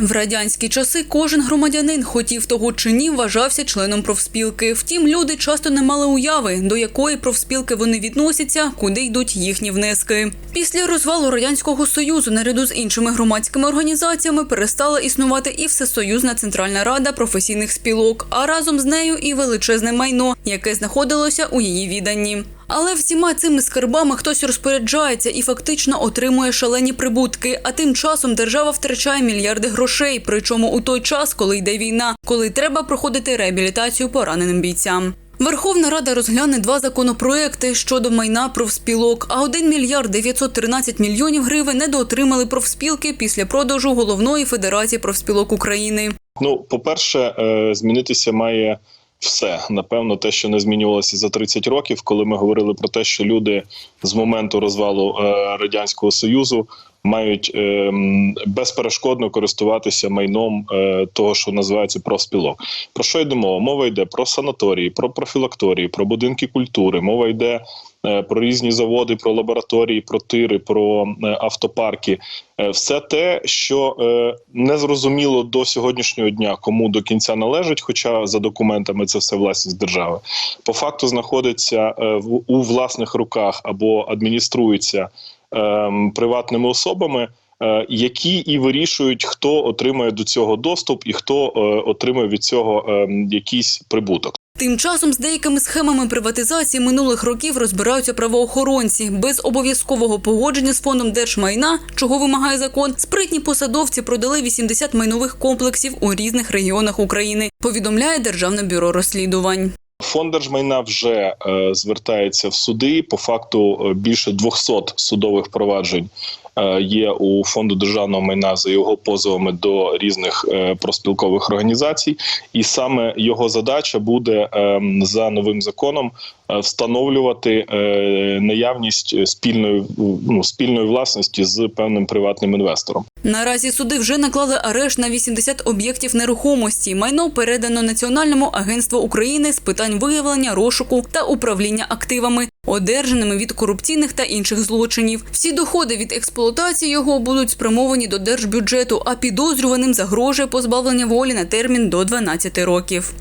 В радянські часи кожен громадянин, хотів того чи ні, вважався членом профспілки. Втім, люди часто не мали уяви, до якої профспілки вони відносяться, куди йдуть їхні внески. Після розвалу радянського союзу, наряду з іншими громадськими організаціями, перестала існувати і Всесоюзна центральна рада професійних спілок, а разом з нею і величезне майно, яке знаходилося у її відданні. Але всіма цими скарбами хтось розпоряджається і фактично отримує шалені прибутки. А тим часом держава втрачає мільярди грошей. Причому у той час, коли йде війна, коли треба проходити реабілітацію пораненим бійцям. Верховна Рада розгляне два законопроекти щодо майна профспілок, а 1 мільярд 913 мільйонів гривень недоотримали профспілки після продажу головної федерації профспілок України. Ну, по-перше, е, змінитися має все. Напевно, те, що не змінювалося за 30 років, коли ми говорили про те, що люди з моменту розвалу е, радянського союзу мають е, безперешкодно користуватися майном е, того, що називається профспілок. Про що йде мова? Мова йде про санаторії, про профілакторії, про будинки культури. Мова йде е, про різні заводи, про лабораторії, про тири, про е, автопарки. Все те, що не зрозуміло до сьогоднішнього дня, кому до кінця належить, хоча за документами це все власність держави, по факту знаходиться у власних руках або адмініструється ем, приватними особами. е, Які і вирішують, хто отримає до цього доступ і хто е, отримує від цього ем, якийсь прибуток. Тим часом з деякими схемами приватизації минулих років розбираються правоохоронці. Без обов'язкового погодження з фондом держмайна, чого вимагає закон, спритні посадовці продали 80 майнових комплексів у різних регіонах України. Повідомляє Державне бюро розслідувань. Фонд держмайна вже е, звертається в суди. По факту е, більше 200 судових проваджень є у фонду державного майна за його позовами до різних е, профспілкових організацій, і саме його задача буде е, за новим законом е, встановлювати е, наявність спільної ну, спільної власності з певним приватним інвестором. Наразі суди вже наклали арешт на 80 об'єктів нерухомості. Майно передано Національному агентству України з питань виявлення, розшуку та управління активами, одержаними від корупційних та інших злочинів. Всі доходи від експлуатації його будуть спрямовані до держбюджету, а підозрюваним загрожує позбавлення волі на термін до 12 років.